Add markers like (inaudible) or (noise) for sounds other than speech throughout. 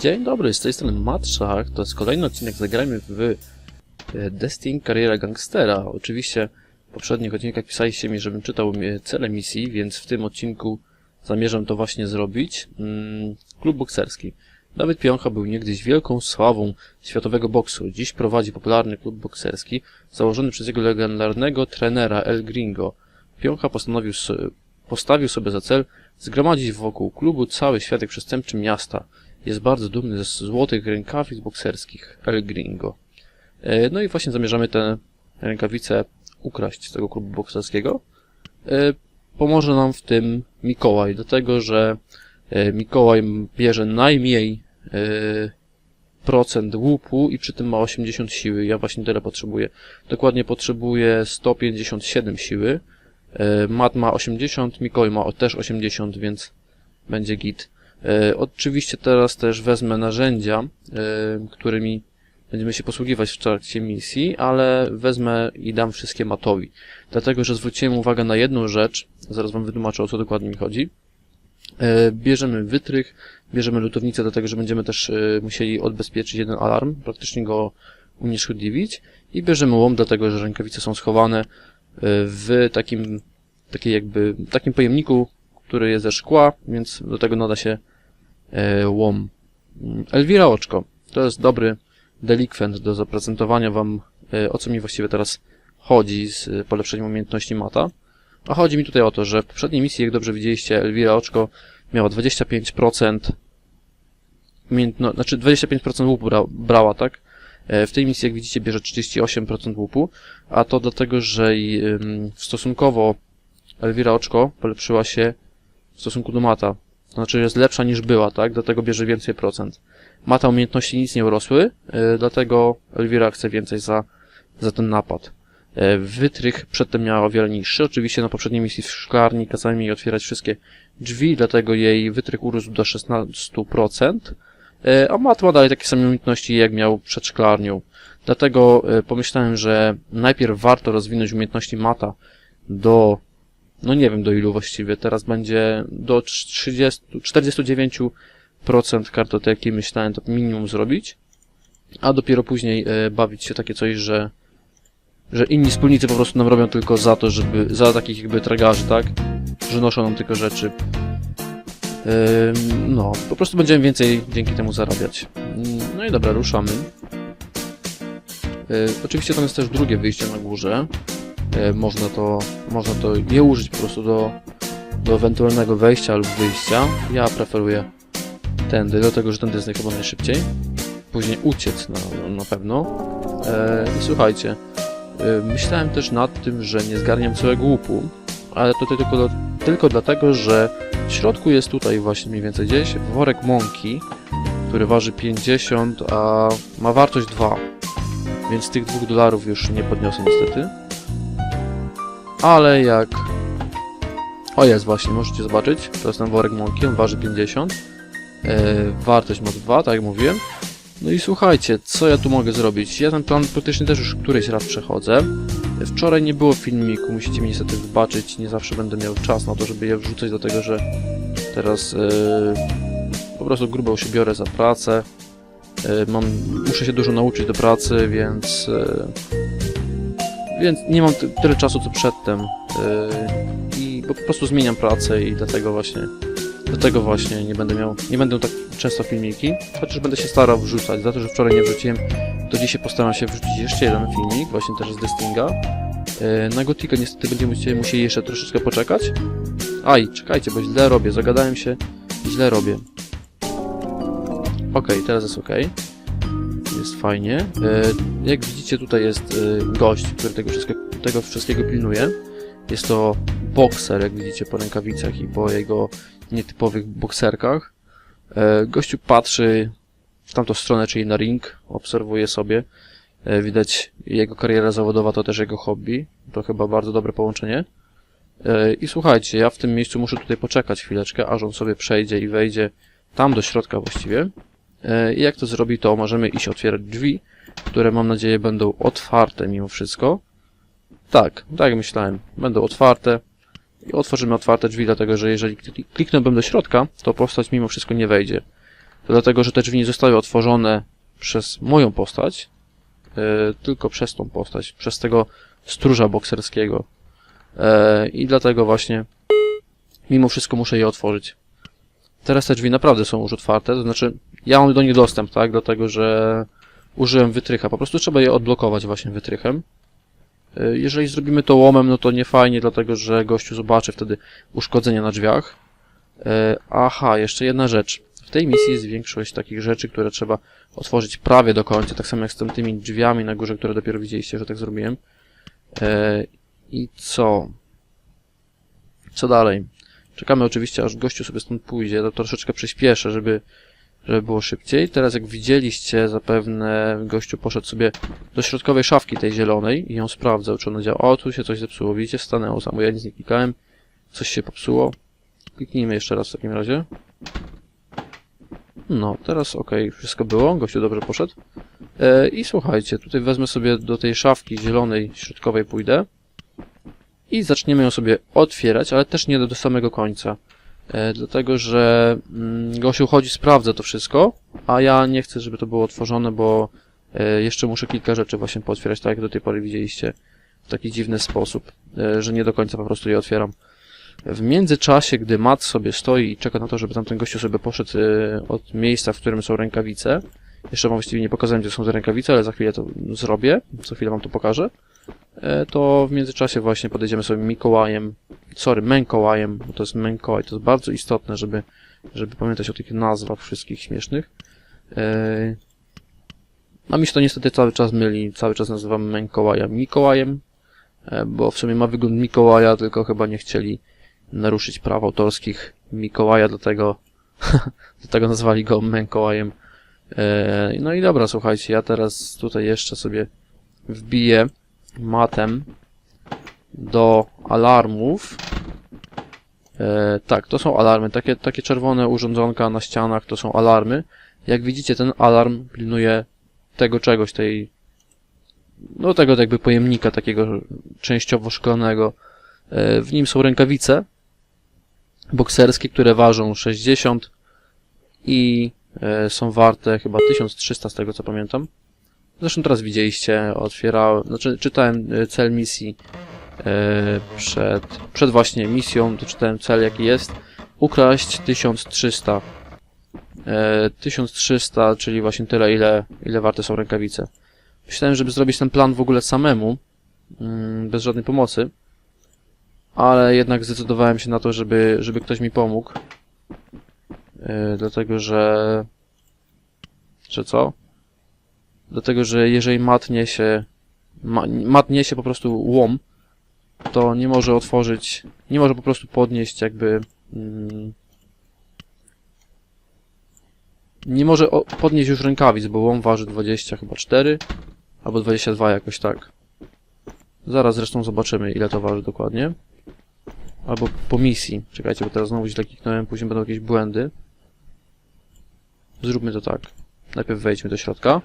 Dzień dobry, z tej strony Matszak. To jest kolejny odcinek Zagrajmy w e, Destiny Kariera Gangstera. Oczywiście w poprzednich odcinkach pisaliście mi, żebym czytał e, cele misji, więc w tym odcinku zamierzam to właśnie zrobić. Mm, Klub bokserski. Dawid Pioncha był niegdyś wielką sławą światowego boksu. Dziś prowadzi popularny klub bokserski założony przez jego legendarnego trenera El Gringo. Pioncha postanowił, postawił sobie za cel zgromadzić wokół klubu cały światek przestępczy miasta. Jest bardzo dumny ze złotych rękawic bokserskich El Gringo. E, No i właśnie zamierzamy te rękawice ukraść z tego klubu bokserskiego. E, Pomoże nam w tym Mikołaj, dlatego że e, Mikołaj bierze najmniej procent łupu i przy tym ma 80 siły. Ja właśnie tyle potrzebuję. Dokładnie potrzebuję 157 siły. Mat ma 80, Mikołaj ma też 80, więc będzie git. E, Oczywiście teraz też wezmę narzędzia, e, którymi będziemy się posługiwać w trakcie misji, ale wezmę i dam wszystkie Matowi. Dlatego, że zwróciłem uwagę na jedną rzecz, zaraz wam wytłumaczę o co dokładnie mi chodzi. E, Bierzemy wytrych, bierzemy lutownicę, dlatego że będziemy też musieli odbezpieczyć jeden alarm, praktycznie go unieszkodliwić i bierzemy łom, dlatego że rękawice są schowane w takim, takiej jakby, takim pojemniku, który jest ze szkła, więc do tego nada się łom. Mm, Elwira Oczko. To jest dobry delikwent do zaprezentowania wam, e, o co mi właściwie teraz chodzi z e, polepszeniem umiejętności mata. A chodzi mi tutaj o to, że w poprzedniej misji, jak dobrze widzieliście, Elwira Oczko miała 25% umiejętno, znaczy 25% łupu bra, brała, tak? E, W tej misji, jak widzicie, bierze 38% łupu, a to dlatego, że stosunkowo Elwira Oczko polepszyła się w stosunku do Mata. To znaczy jest lepsza niż była, tak? Dlatego bierze więcej procent. Mata umiejętności nic nie urosły, yy, dlatego Elvira chce więcej za, za ten napad. Yy, Wytrych przedtem miała o wiele niższy. Oczywiście na poprzedniej misji w szklarni kazałem jej otwierać wszystkie drzwi, dlatego jej wytrych urósł do 16%. Yy, A Mat ma dalej takie same umiejętności jak miał przed szklarnią. Dlatego pomyślałem, że najpierw warto rozwinąć umiejętności Mata do no nie wiem do ilu właściwie, teraz będzie do 30, 49% kartoteki myślałem to minimum zrobić, a dopiero później e, bawić się takie coś, że że inni wspólnicy po prostu nam robią tylko za to, żeby, za takich jakby tragarzy, tak? Że noszą nam tylko rzeczy. Ym, no, po prostu będziemy więcej dzięki temu zarabiać. Ym, No i dobra, ruszamy. Yy, oczywiście tam jest też drugie wyjście na górze. E, można to, można to je użyć po prostu do, do ewentualnego wejścia lub wyjścia. Ja preferuję tędy, dlatego że tędy jest chyba najszybciej. Później uciec na, na pewno. E, I słuchajcie, e, myślałem też nad tym, że nie zgarniam całego łupu, ale to tylko, do, tylko dlatego, że w środku jest tutaj właśnie mniej więcej gdzieś worek mąki, który waży 50, a ma wartość 2. Więc tych 2 dolarów już nie podniosę niestety. Ale jak... O jest właśnie, możecie zobaczyć. To jest ten worek mąki, on waży 50. E, wartość ma 2, tak jak mówiłem. No i słuchajcie, co ja tu mogę zrobić? Ja ten plan praktycznie też już któryś raz przechodzę. Wczoraj nie było filmiku, musicie mi niestety wybaczyć. Nie zawsze będę miał czas na to, żeby je wrzucać, dlatego że teraz e, po prostu grubo się biorę za pracę. E, mam, muszę się dużo nauczyć do pracy, więc... E, więc nie mam ty- tyle czasu co przedtem yy, i po prostu zmieniam pracę i dlatego właśnie dlatego właśnie nie będę miał nie będę tak często filmiki, chociaż będę się starał wrzucać. Za to, że wczoraj nie wrzuciłem, to dzisiaj postaram się wrzucić jeszcze jeden filmik, właśnie też z Destinga. Yy, na Gotika niestety będziemy musieli- jeszcze troszeczkę poczekać. Aj, czekajcie, bo źle robię, zagadałem się, źle robię. Okej, teraz jest okej. Jest fajnie. E, Jak widzicie, tutaj jest e, gość, który tego wszystkiego, tego wszystkiego pilnuje. Jest to bokser, jak widzicie po rękawicach i po jego nietypowych bokserkach. E, Gościu patrzy w tamtą stronę, czyli na ring, obserwuje sobie. E, Widać jego kariera zawodowa to też jego hobby. To chyba bardzo dobre połączenie. E, I słuchajcie, ja w tym miejscu muszę tutaj poczekać chwileczkę, aż on sobie przejdzie i wejdzie tam do środka właściwie. I jak to zrobi, to możemy iść otwierać drzwi, które mam nadzieję będą otwarte mimo wszystko. Tak, tak myślałem. Będą otwarte. I otworzymy otwarte drzwi, dlatego że jeżeli klik- kliknąłbym do środka, to postać mimo wszystko nie wejdzie. to dlatego, że te drzwi nie zostały otworzone przez moją postać, e, tylko przez tą postać, przez tego stróża bokserskiego. E, I dlatego właśnie mimo wszystko muszę je otworzyć. Teraz te drzwi naprawdę są już otwarte, to znaczy ja mam do nich dostęp, tak, dlatego, że użyłem wytrycha. Po prostu trzeba je odblokować właśnie wytrychem. E, Jeżeli zrobimy to łomem, no to nie fajnie, dlatego że gościu zobaczy wtedy uszkodzenia na drzwiach. E, Aha, jeszcze jedna rzecz. W tej misji jest większość takich rzeczy, które trzeba otworzyć prawie do końca, tak samo jak z tamtymi drzwiami na górze, które dopiero widzieliście, że tak zrobiłem. E, I co? Co dalej? Czekamy oczywiście, aż gościu sobie stąd pójdzie. To troszeczkę przyspieszę, żeby, żeby było szybciej. Teraz, jak widzieliście, zapewne gościu poszedł sobie do środkowej szafki tej zielonej i ją sprawdzał, czy ona działa. O, tu się coś zepsuło. Widzicie, stanęło samo. Ja nic nie klikałem. Coś się popsuło. Kliknijmy jeszcze raz w takim razie. No, teraz ok, wszystko było. Gościu dobrze poszedł. E, I słuchajcie, tutaj wezmę sobie do tej szafki zielonej, środkowej pójdę. I zaczniemy ją sobie otwierać, ale też nie do, do samego końca. E, dlatego, że mm, gościu chodzi, sprawdza to wszystko, a ja nie chcę, żeby to było otworzone, bo e, jeszcze muszę kilka rzeczy właśnie pootwierać, tak jak do tej pory widzieliście, w taki dziwny sposób, e, że nie do końca po prostu je otwieram. W międzyczasie, gdy Matt sobie stoi i czeka na to, żeby tamten gościu sobie poszedł od miejsca, w którym są rękawice, jeszcze wam właściwie nie pokazałem, gdzie są te rękawice, ale za chwilę to zrobię, za chwilę wam to pokażę, e, to w międzyczasie właśnie podejdziemy sobie Mikołajem, sorry, Mękołajem, bo to jest Mękołaj, to jest bardzo istotne, żeby, żeby pamiętać o tych nazwach wszystkich śmiesznych. E, A mi się to niestety cały czas myli, cały czas nazywam Mękołaja Mikołajem, e, bo w sumie ma wygląd Mikołaja, tylko chyba nie chcieli naruszyć praw autorskich Mikołaja, dlatego, (laughs) dlatego nazwali go Mękołajem. E, No i dobra, słuchajcie, ja teraz tutaj jeszcze sobie wbiję matem do alarmów. E, tak, to są alarmy. Takie, takie czerwone urządzonka na ścianach to są alarmy. Jak widzicie, ten alarm pilnuje tego czegoś, tej no tego jakby pojemnika takiego częściowo szklanego. E, W nim są rękawice bokserskie, które ważą 60 i są warte chyba 1300 z tego co pamiętam. Zresztą teraz widzieliście, otwierałem, znaczy czytałem e, cel misji e, przed, przed właśnie misją, to czytałem cel jaki jest. Ukraść 1300. E, 1300, czyli właśnie tyle, ile, ile warte są rękawice. Myślałem, żeby zrobić ten plan w ogóle samemu, mm, bez żadnej pomocy, ale jednak zdecydowałem się na to, żeby, żeby ktoś mi pomógł. E, dlatego, że... Że co? Dlatego, że jeżeli mat niesie... Ma, mat niesie po prostu łom, to nie może otworzyć... Nie może po prostu podnieść jakby... Mm, nie może podnieść już rękawic, bo łom waży 20 chyba 4 albo 22 jakoś tak. Zaraz zresztą zobaczymy ile to waży dokładnie. Albo po misji. Czekajcie, bo teraz znowu źle kliknąłem, później będą jakieś błędy. Zróbmy to tak. Najpierw wejdźmy do środka.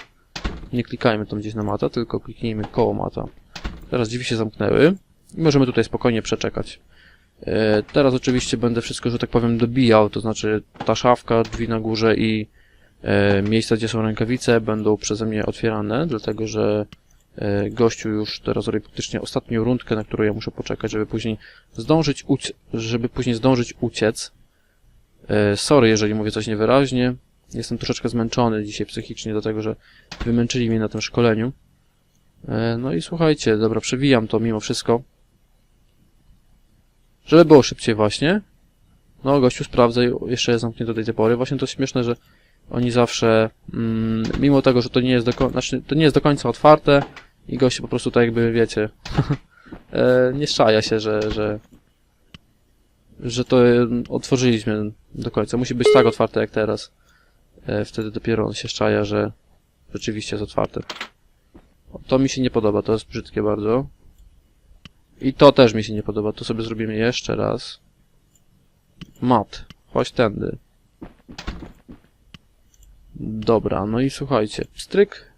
Nie klikajmy tam gdzieś na mata, tylko kliknijmy koło mata. Teraz drzwi się zamknęły. I możemy tutaj spokojnie przeczekać. E, teraz oczywiście będę wszystko, że tak powiem, dobijał, to znaczy ta szafka, drzwi na górze i e, miejsca, gdzie są rękawice będą przeze mnie otwierane, dlatego że e, gościu już teraz robi praktycznie ostatnią rundkę, na którą ja muszę poczekać, żeby później zdążyć żeby później zdążyć uciec. Sorry, jeżeli mówię coś niewyraźnie. Jestem troszeczkę zmęczony dzisiaj psychicznie, dlatego że wymęczyli mnie na tym szkoleniu. E, no i słuchajcie, dobra, przewijam to mimo wszystko. Żeby było szybciej właśnie. No, gościu sprawdza i jeszcze jest zamknięty do tej pory. Właśnie to śmieszne, że oni zawsze, mm, mimo tego, że to nie jest do, znaczy, to nie jest do końca otwarte i goście po prostu tak jakby, wiecie, (laughs) e, nie szczaja się, że, że, że to e, otworzyliśmy do końca. Musi być tak otwarte jak teraz. E, wtedy dopiero on się szczaja, że rzeczywiście jest otwarte. To mi się nie podoba, to jest brzydkie bardzo. I to też mi się nie podoba, to sobie zrobimy jeszcze raz. Mat, chodź tędy. Dobra, no i słuchajcie, stryk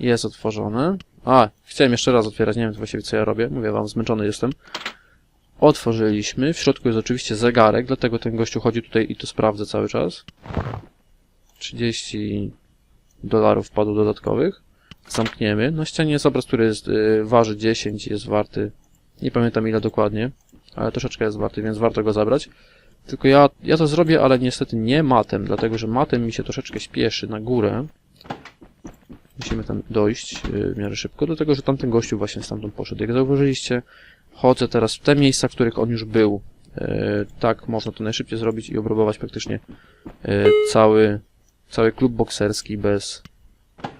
jest otworzony. A, chciałem jeszcze raz otwierać, nie wiem właściwie co ja robię, mówię wam, zmęczony jestem. Otworzyliśmy, w środku jest oczywiście zegarek, dlatego ten gościu chodzi tutaj i to sprawdza cały czas. 30 dolarów wpadło dodatkowych. Zamkniemy. Na ścianie jest obraz, który jest, y, waży 10 i jest warty, nie pamiętam ile dokładnie, ale troszeczkę jest warty, więc warto go zabrać. Tylko ja, ja to zrobię, ale niestety nie matem, dlatego że matem mi się troszeczkę śpieszy na górę. Musimy tam dojść y, w miarę szybko, do tego, że tamten gościu właśnie stamtąd poszedł. Jak zauważyliście, chodzę teraz w te miejsca, w których on już był. E, tak można to najszybciej zrobić i obrabować praktycznie cały, cały klub bokserski bez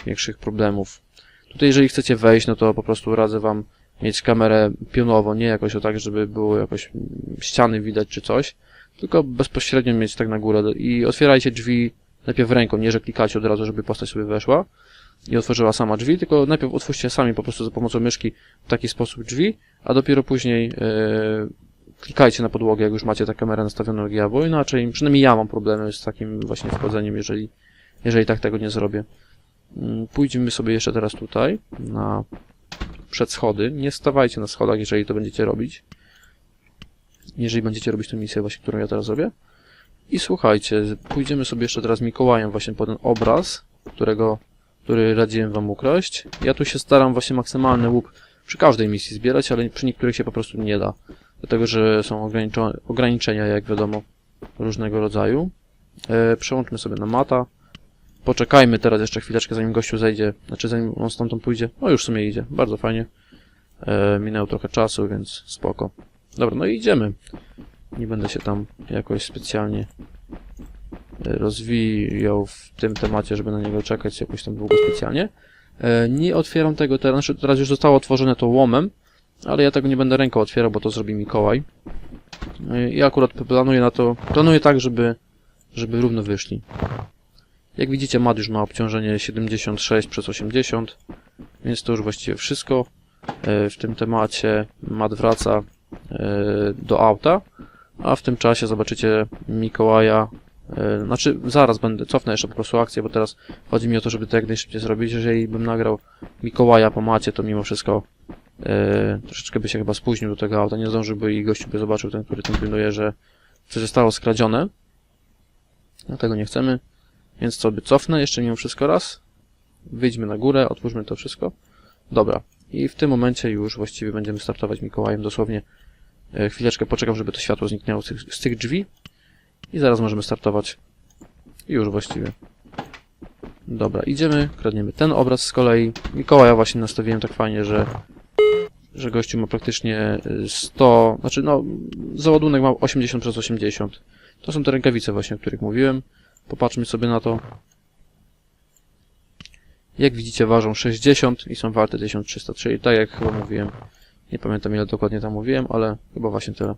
większych problemów. Tutaj jeżeli chcecie wejść, no to po prostu radzę wam mieć kamerę pionowo, nie jakoś o tak, żeby było jakoś ściany widać czy coś, tylko bezpośrednio mieć tak na górę i otwierajcie drzwi najpierw ręką, nie że klikacie od razu, żeby postać sobie weszła i otworzyła sama drzwi, tylko najpierw otwórzcie sami po prostu za pomocą myszki w taki sposób drzwi, a dopiero później e, klikajcie na podłogę, jak już macie tę kamerę nastawioną jak ja, bo inaczej, przynajmniej ja mam problemy z takim właśnie wchodzeniem, jeżeli, jeżeli tak tego nie zrobię. Mm, Pójdziemy sobie jeszcze teraz tutaj, na przed schody. Nie stawajcie na schodach, jeżeli to będziecie robić. Jeżeli będziecie robić tę misję właśnie, którą ja teraz robię. I słuchajcie, pójdziemy sobie jeszcze teraz Mikołajem właśnie po ten obraz, którego, który radziłem wam ukraść. Ja tu się staram właśnie maksymalny łup przy każdej misji zbierać, ale przy niektórych się po prostu nie da. Dlatego, że są ograniczenia, jak wiadomo, różnego rodzaju. E, przełączmy sobie na mata. Poczekajmy teraz jeszcze chwileczkę, zanim gościu zejdzie, znaczy zanim on stamtąd pójdzie. O, już w sumie idzie, bardzo fajnie. E, minęło trochę czasu, więc spoko. Dobra, no i idziemy. Nie będę się tam jakoś specjalnie e, rozwijał w tym temacie, żeby na niego czekać jakoś tam długo specjalnie. E, nie otwieram tego teraz, znaczy teraz już zostało otworzone to łomem, ale ja tego nie będę ręką otwierał, bo to zrobi Mikołaj. Ja akurat planuję na to, planuję tak, żeby, żeby równo wyszli. Jak widzicie, mat już ma obciążenie 76 przez 80, więc to już właściwie wszystko e, w tym temacie. Mat wraca e, do auta, a w tym czasie zobaczycie Mikołaja. e, Znaczy, zaraz będę, cofnę jeszcze po prostu akcję, bo teraz chodzi mi o to, żeby to jak najszybciej zrobić. Jeżeli bym nagrał Mikołaja po macie, to mimo wszystko e, troszeczkę by się chyba spóźnił do tego auta, nie zdążyłby i gościu by zobaczył ten, który tym pilnuje, że coś zostało skradzione. Dlatego nie chcemy. Więc sobie cofnę jeszcze mimo wszystko raz. Wyjdźmy na górę, otwórzmy to wszystko. Dobra. I w tym momencie już właściwie będziemy startować Mikołajem. Dosłownie e, chwileczkę poczekam, żeby to światło zniknęło z tych, z tych drzwi. I zaraz możemy startować. Już właściwie. Dobra, idziemy, kradniemy ten obraz z kolei. Mikołaja właśnie nastawiłem tak fajnie, że że gościu ma praktycznie y, 100, znaczy no, załadunek ma 80 przez 80. To są te rękawice właśnie, o których mówiłem. Popatrzmy sobie na to. Jak widzicie ważą 60 i są warte 1300, czyli tak jak chyba mówiłem. Nie pamiętam ile dokładnie tam mówiłem, ale chyba właśnie tyle.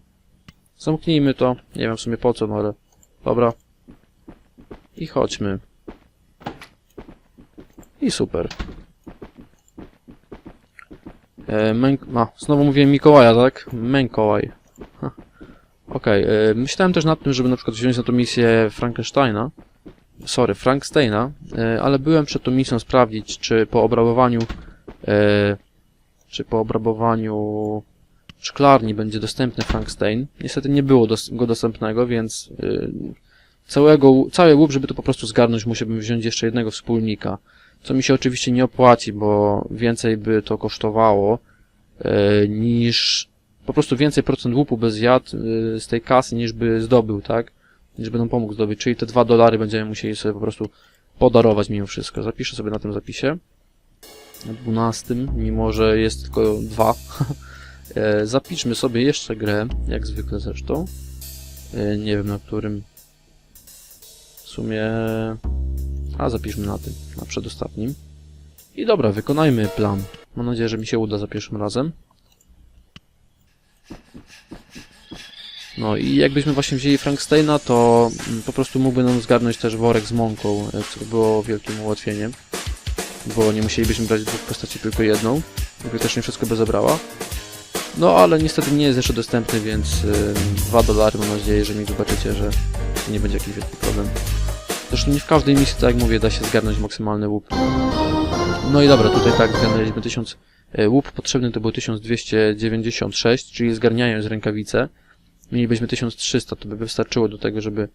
Zamknijmy to. Nie wiem w sumie po co, no ale dobra. I chodźmy. I super. E, Męk... A, znowu mówiłem Mikołaja, tak? Mękołaj. Okej, e, myślałem też nad tym, żeby na przykład wziąć na tą misję Frankensteina. Sorry, Franksteina, e, ale byłem przed tą misją sprawdzić, czy po obrabowaniu e, czy po obrabowaniu szklarni będzie dostępny Frankstein. Niestety nie było dos go dostępnego, więc e, całego, cały łup, żeby to po prostu zgarnąć, musiałbym wziąć jeszcze jednego wspólnika. Co mi się oczywiście nie opłaci, bo więcej by to kosztowało e, niż po prostu więcej procent łupu by zjadł e, z tej kasy niż by zdobył, tak? Niż by nam pomógł zdobyć. Czyli te dwa dolary będziemy musieli sobie po prostu podarować mimo wszystko. Zapiszę sobie na tym zapisie. Na 12, mimo że jest tylko dwa. (laughs) E, Zapiszmy sobie jeszcze grę, jak zwykle zresztą. Nie wiem na którym. W sumie. A zapiszmy na tym, na przedostatnim. I dobra, wykonajmy plan. Mam nadzieję, że mi się uda za pierwszym razem. No i jakbyśmy właśnie wzięli Franksteina, to mm, po prostu mógłby nam zgarnąć też worek z mąką, e, co było wielkim ułatwieniem. Bo nie musielibyśmy brać dwóch postaci, tylko jedną. Jakby też nie wszystko by. No ale niestety nie jest jeszcze dostępny, więc y, 2 dolary mam nadzieję, że mi wybaczycie, że nie będzie jakiś wielki problem. Zresztą nie w każdej misji, tak jak mówię, da się zgarnąć maksymalny łup. No i dobra, tutaj tak, zgarnęliśmy 1000... e, Łup potrzebny to był 1296, czyli zgarniając rękawice. Mielibyśmy 1300, to by wystarczyło do tego, żeby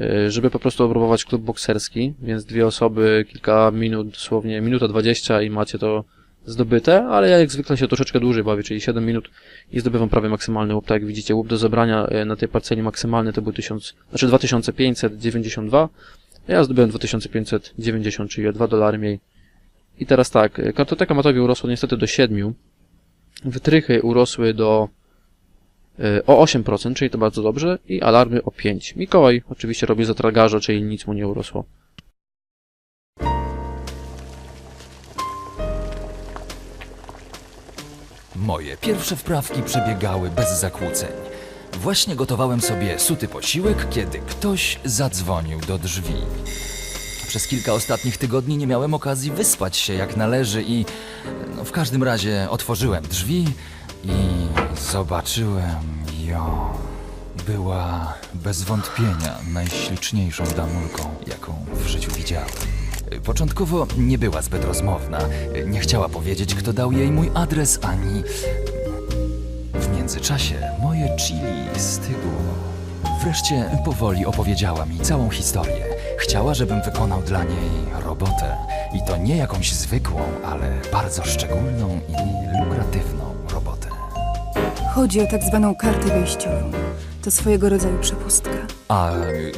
e, żeby po prostu obrabować klub bokserski, więc dwie osoby, kilka minut, dosłownie minuta 20 i macie to zdobyte, ale ja jak zwykle się troszeczkę dłużej bawię, czyli 7 minut i zdobywam prawie maksymalny łup, tak jak widzicie, łup do zebrania e, na tej parceli maksymalny to był 1000, znaczy 2592, a ja zdobyłem 2590, czyli o 2 dolary mniej. I teraz tak, e, kartoteka matowi urosła niestety do 7, wytrychy urosły do e, o 8%, czyli to bardzo dobrze, i alarmy o 5. Mikołaj oczywiście robi za tragarza, czyli nic mu nie urosło. Moje pierwsze wprawki przebiegały bez zakłóceń. Właśnie gotowałem sobie suty posiłek, kiedy ktoś zadzwonił do drzwi. Przez kilka ostatnich tygodni nie miałem okazji wyspać się jak należy i no, w każdym razie otworzyłem drzwi i zobaczyłem ją. Była bez wątpienia najśliczniejszą damulką, jaką w życiu widziałem. Początkowo nie była zbyt rozmowna. Nie chciała powiedzieć, kto dał jej mój adres, ani międzyczasie moje chili stygło. Wreszcie powoli opowiedziała mi całą historię. Chciała, żebym wykonał dla niej robotę. I to nie jakąś zwykłą, ale bardzo szczególną i lukratywną robotę. Chodzi o tak zwaną kartę wejściową. To swojego rodzaju przepustka. A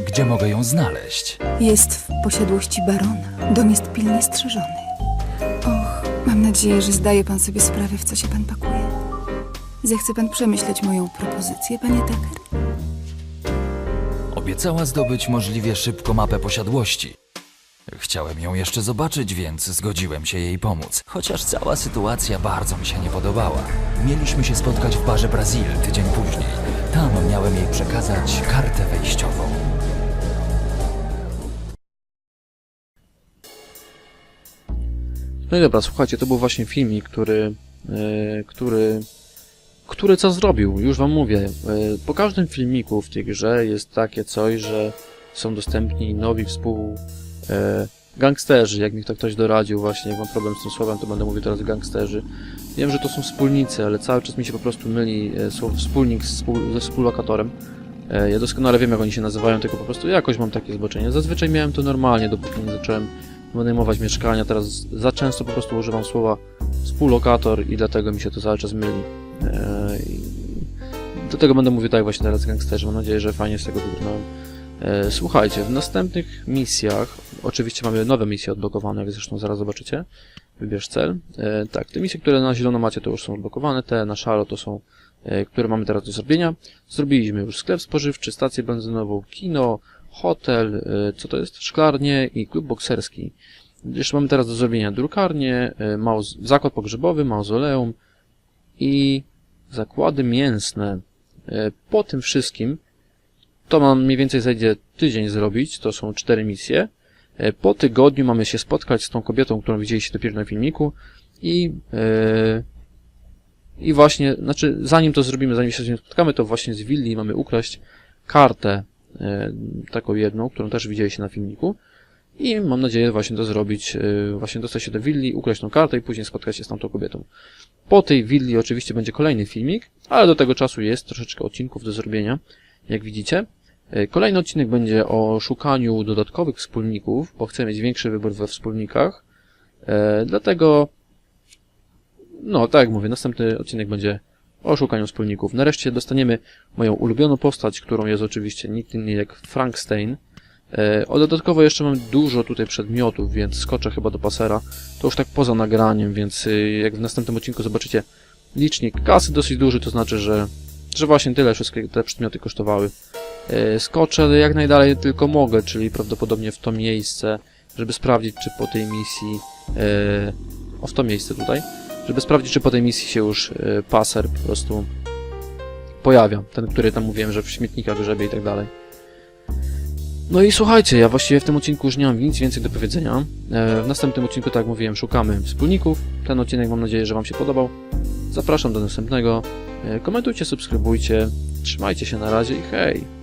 gdzie mogę ją znaleźć? Jest w posiadłości barona. Dom jest pilnie strzeżony. Och, mam nadzieję, że zdaje pan sobie sprawę, w co się pan pakuje. Zechce pan przemyśleć moją propozycję, panie Tucker? Obiecała zdobyć możliwie szybko mapę posiadłości. Chciałem ją jeszcze zobaczyć, więc zgodziłem się jej pomóc. Chociaż cała sytuacja bardzo mi się nie podobała. Mieliśmy się spotkać w barze Brazil tydzień później. Tam miałem jej przekazać kartę wejściową. No i dobra, słuchajcie, to był właśnie filmik, który, e, który, który co zrobił, już wam mówię. E, po każdym filmiku w tej grze jest takie coś, że są dostępni nowi współ e, gangsterzy, jak mi to ktoś doradził właśnie, jak mam problem z tym słowem, to będę mówił teraz gangsterzy. Wiem, że to są wspólnicy, ale cały czas mi się po prostu myli e, słowo wspólnik z ze współlokatorem. Ja doskonale wiem, jak oni się nazywają, tylko po prostu jakoś mam takie zboczenie. Zazwyczaj miałem to normalnie, dopóki nie zacząłem wynajmować mieszkania. Teraz za często po prostu używam słowa współlokator i dlatego mi się to cały czas myli. I do tego będę mówił tak właśnie teraz gangsterzy. Mam nadzieję, że fajnie z tego wybrnąłem. Słuchajcie, w następnych misjach, oczywiście mamy nowe misje odblokowane, jak zresztą zaraz zobaczycie. Wybierz cel. Eee, tak, te misje, które na zielono macie, to już są odblokowane. Te na szaro to są, e, które mamy teraz do zrobienia. Zrobiliśmy już sklep spożywczy, stację benzynową, kino, hotel, e, co to jest? Szklarnię i klub bokserski. Jeszcze mamy teraz do zrobienia drukarnię, e, zakład pogrzebowy, mauzoleum i zakłady mięsne. E, Po tym wszystkim to nam mniej więcej zajdzie tydzień zrobić, to są cztery misje. E, Po tygodniu mamy się spotkać z tą kobietą, którą widzieliście dopiero na filmiku i e, i właśnie, znaczy zanim to zrobimy, zanim się z nią spotkamy, to właśnie z willi mamy ukraść kartę e, taką jedną, którą też widzieliście na filmiku. I mam nadzieję właśnie to zrobić, e, właśnie dostać się do willi, ukraść tą kartę i później spotkać się z tamtą kobietą. Po tej willi oczywiście będzie kolejny filmik, ale do tego czasu jest troszeczkę odcinków do zrobienia, jak widzicie. E, Kolejny odcinek będzie o szukaniu dodatkowych wspólników, bo chcę mieć większy wybór we wspólnikach. E, Dlatego, no tak jak mówię, następny odcinek będzie o szukaniu wspólników. Nareszcie dostaniemy moją ulubioną postać, którą jest oczywiście nikt inny jak Frankstein. E, O dodatkowo jeszcze mam dużo tutaj przedmiotów, więc skoczę chyba do pasera. To już tak poza nagraniem, więc y, jak w następnym odcinku zobaczycie licznik kasy dosyć duży, to znaczy, że, że właśnie tyle wszystkie te przedmioty kosztowały. E, Skoczę jak najdalej tylko mogę, czyli prawdopodobnie w to miejsce, żeby sprawdzić, czy po tej misji... e, O, w to miejsce tutaj. Żeby sprawdzić, czy po tej misji się już paser po prostu pojawia. Ten, który tam mówiłem, że w śmietnikach grzebie i tak dalej. No i słuchajcie, ja właściwie w tym odcinku już nie mam nic więcej do powiedzenia. E, W następnym odcinku, tak jak mówiłem, szukamy wspólników. Ten odcinek mam nadzieję, że Wam się podobał. Zapraszam do następnego. E, Komentujcie, subskrybujcie. Trzymajcie się na razie i hej!